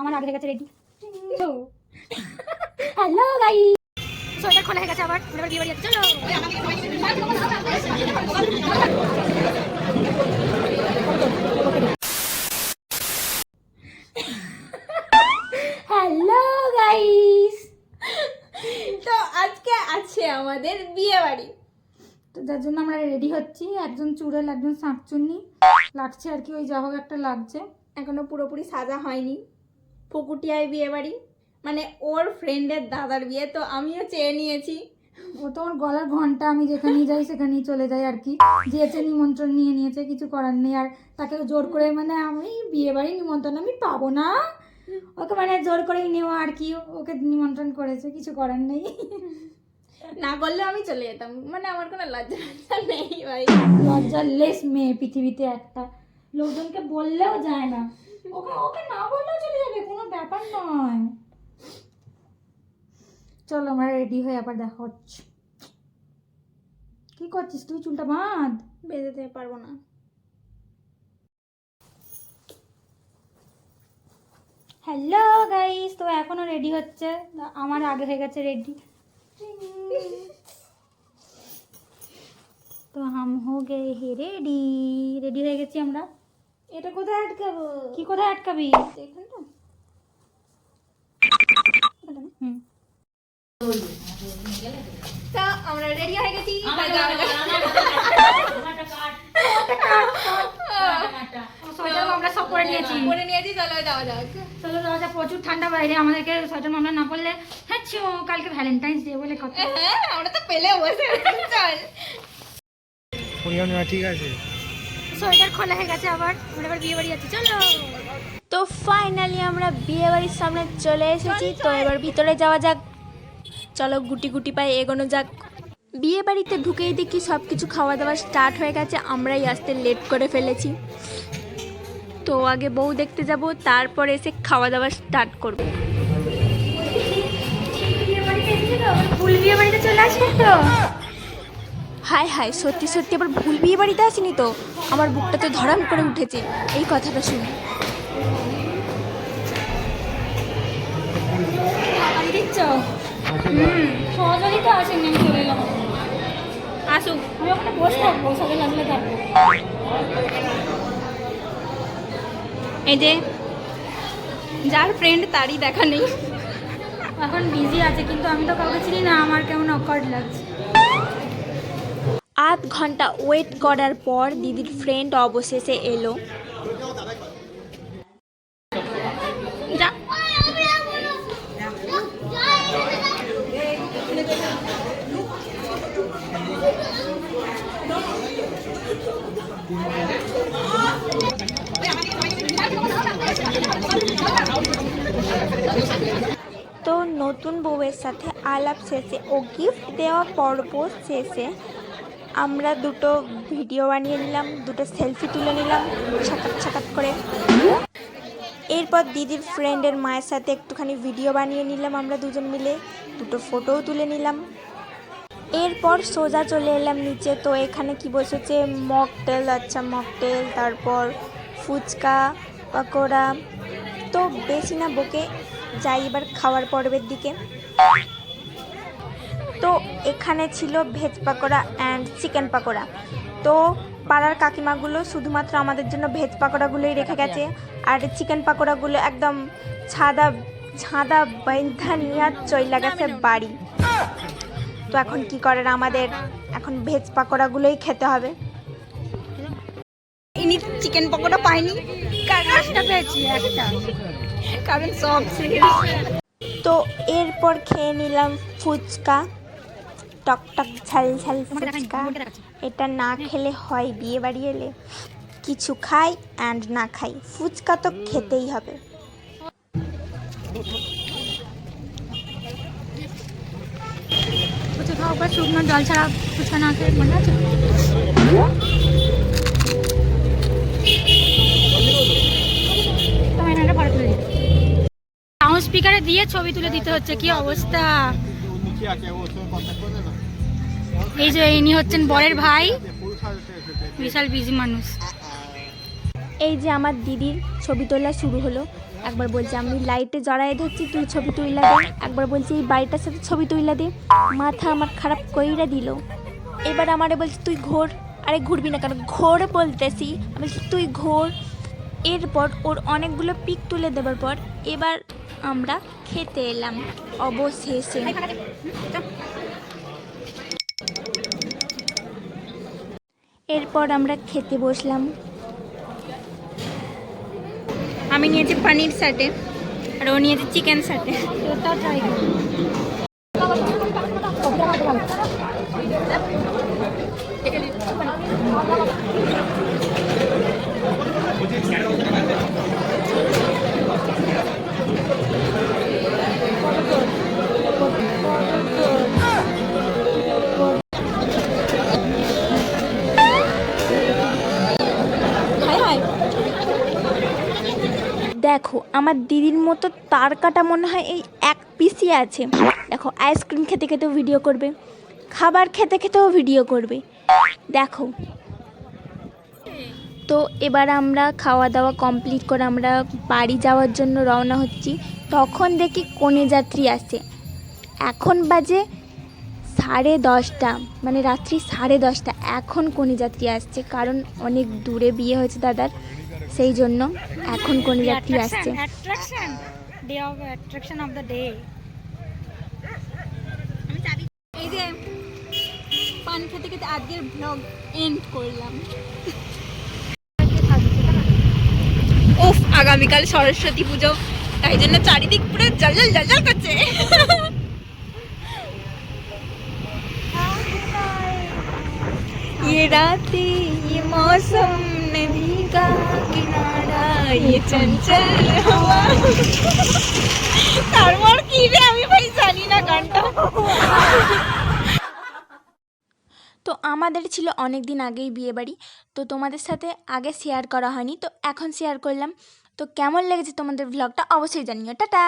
আমার আগে গেছে রেডি হ্যালো গাই সোয়েটার খোলা হয়ে গেছে আবার। এবার বিয়ে বাড়ি যাচ্ছি চলো। হ্যালো গাইস তো আজকে আছে আমাদের বিয়ে বাড়ি। তো যার জন্য আমরা রেডি হচ্ছি। একজন চুড়েল একজন শাঁকচুন্নি। লাগছে আর কি ওই যা হোক একটা লাগছে। এখনও পুরোপুরি সাজা হয়নি। পুকুটিয়ায় বিয়ে বাড়ি। মানে ওর ফ্রেন্ডের দাদার বিয়ে তো আমিও চেয়ে নিয়েছি। ও তো ওর গলার ঘণ্টা আমি যেখানেই যাই সেখানেই চলে যাই আর কি। দিয়েছে নিমন্ত্রণ নিয়ে নিয়েছে কিছু করার নেই। আর তাকে জোর করে মানে আমি বিয়ে বাড়ি নিমন্ত্রণ আমি পাবো না। ওকে মানে জোর করেই নেওয়া আর কি। ওকে নিমন্ত্রণ করেছে কিছু করার নেই। না করলে আমি চলে যেতাম। মানে আমার কোনো লজ্জা নেই ভাই। লজ্জার লেস মেয়ে পৃথিবীতে একটা। লোকজনকে বললেও যায় না। ওকে ওকে না বললেও চলে যাবে কোনো ব্যাপার নয়। চলো আমরা রেডি হয়ে আবার দেখা হচ্ছে। কি করছিস তুই চুলটা বাঁধ? বেঁধে দিতে পারব না। হ্যালো গাইস তো এখনও রেডি হচ্ছে? আমার আগে হয়ে গেছে রেডি তো হাম হো গে রেডি রেডি হয়ে গেছি আমরা। এটা কোথায় আটকাবো? কি কোথায় আটকাবি? এখানটা হুম। তো আমরা রেডি হয়ে গেছি। আমরা সব করে নিয়েছি। করে নিয়েছি চলো যাওয়া যাক। চলো রাজা প্রচুর ঠান্ডা বাইরে। আমাদেরকে সোয়েটার মামলা না পড়লে হ্যাঁ কালকে ভ্যালেন্টাইন্স ডে বলে কথা। হ্যাঁ আমরা তো পেলে বসে চল। ঠিক আছে? সোয়েটার খোলা হয়ে গেছে আবার আমরা এবার বিয়ে বাড়ি যাচ্ছি। চলো! তো ফাইনালি আমরা বিয়ে বাড়ির সামনে চলে এসেছি তো এবার ভিতরে যাওয়া যাক। চলো গুটি গুটি পায়ে এগোনো যাক। বিয়ে বাড়িতে ঢুকেই দেখি সব কিছু খাওয়া দাওয়া স্টার্ট হয়ে গেছে আমরাই আসতে লেট করে ফেলেছি। তো আগে বউ দেখতে যাব তারপর এসে খাওয়া দাওয়া স্টার্ট করব। ফুল বিয়ে বাড়িতে চলে আসবে তো? হায় হায়, সত্যি সত্যি আবার ভুল বিয়ে বাড়িতে আসিনি তো? আমার বুকটা তো ধরাম করে উঠেছে। এই কথাটা শুনে দিচ্ছ? হুম, সহজেই তো আসেনি আসুক, আমি এই যে, যার ফ্রেন্ড তারই দেখা নেই। এখন বিজি আছে, কিন্তু আমি তো কাউকে চিনি না, আমার কেমন অকওয়ার্ড লাগছে। আধ ঘণ্টা ওয়েট করার পর দিদির ফ্রেন্ড অবশেষে এলো। তো নতুন বউয়ের সাথে আলাপ শেষে ও গিফট দেওয়া পর্ব শেষে আমরা দুটো ভিডিও বানিয়ে নিলাম, দুটো সেলফি তুলে নিলাম, ছাকাত ছাকাত করে। এরপর দিদির ফ্রেন্ডের মায়ের সাথে একটুখানি ভিডিও বানিয়ে নিলাম আমরা দুজন মিলে, দুটো ফটোও তুলে নিলাম। এরপর সোজা চলে এলাম নিচে, তো এখানে কি বসেছে? মকটেল আচ্ছা মকটেল তারপর ফুচকা, পকোড়া। তো বেশি না, বকে যাই এবার খাওয়ার পর্বের দিকে। তো এখানে ছিল veg pakora and chicken pakora. তো পাড়ার কাকিমাগুলো শুধুমাত্র আমাদের জন্য ভেজ পাকোড়াগুলোই রেখে গেছে। আর চিকেন পাকোড়াগুলো একদম ছাদা ঝাঁদা বাইন্ধা নিয়ে চইলা গেছে বাড়ি। তো এখন কি করার আমাদের? এখন ভেজ পাকোড়াগুলোই খেতে হবে। ইনি চিকেন পকোড়া পাইনি কারণ একটা পেয়েছি? একটা। কারণ সব তো এরপর খেয়ে নিলাম ফুচকা। টকটক ঝাল ঝাল ফুচকা। এটা না খেলে হয় বিয়ে বাড়ি এলে কিছু খাই অ্যান্ড না খাই। ফুচকা তো খেতেই হবে। শুকনো জল ছাড়া ফুচকা না খেয়ে মনে আছে? স্পিকারে দিয়ে ছবি তুলে দিতে হচ্ছে কি অবস্থা? এই যে ইনি হচ্ছেন বরের ভাই। বিশাল বিজি মানুষ। এই যে আমার দিদির ছবি তোলা শুরু হলো। একবার বলছে, আমি লাইটে জড়াই ধরছি, তুই ছবি তুইলা দে। একবার বলছে, এই বাড়িটার সাথে ছবি তুইলা দে। মাথা আমার খারাপ কইরা দিল। এবার আমারে বলছে, তুই ঘোর। আরে ঘুরবি না কেন, ঘোর বলতেছি। আমি তুই ঘোর। এরপর ওর অনেকগুলো পিক তুলে দেওয়ার পর এবার আমরা খেতে এলাম। অবশেষে। এরপর আমরা খেতে বসলাম। আমি নিয়েছি পনির সাটে আর ও নিয়েছে চিকেন সাটে এটা ট্রাই করি। দেখো, আমার দিদির মতো তার কাটা মনে হয় এই এক পিসই আছে। দেখো আইসক্রিম খেতে খেতেও ভিডিও করবে, খাবার খেতে খেতেও ভিডিও করবে। দেখো। তো এবার আমরা খাওয়া দাওয়া কমপ্লিট করে আমরা বাড়ি যাওয়ার জন্য রওনা হচ্ছি। তখন দেখি কনে যাত্রী আসে এখন বাজে সাড়ে দশটা মানে রাত্রি সাড়ে দশটা। এখন কনে যাত্রী আসছে কারণ অনেক দূরে বিয়ে হয়েছে দাদার সেই জন্য এখন কনে যাত্রী আসছে। অফ অ্যাট্রাকশন ডে আমি এই যে পান খেতে খেতে আজকের ব্লগ এন্ড করলাম। উফ আগামীকাল সরস্বতী পুজো তাই জন্য চারিদিক পুরো জল জল জল করছে। ये रातें ये मौसम ने भीगा किनारा ये चंचल हवा তারপর কি রে আমি ভাই জানি না গানটা তো আমাদের ছিল অনেক দিন আগেই বিয়ে বাড়ি তো তোমাদের সাথে আগে শেয়ার করা হয়নি তো এখন শেয়ার করলাম তো কেমন লেগেছে তোমাদের ব্লগটা অবশ্যই জানিও টাটা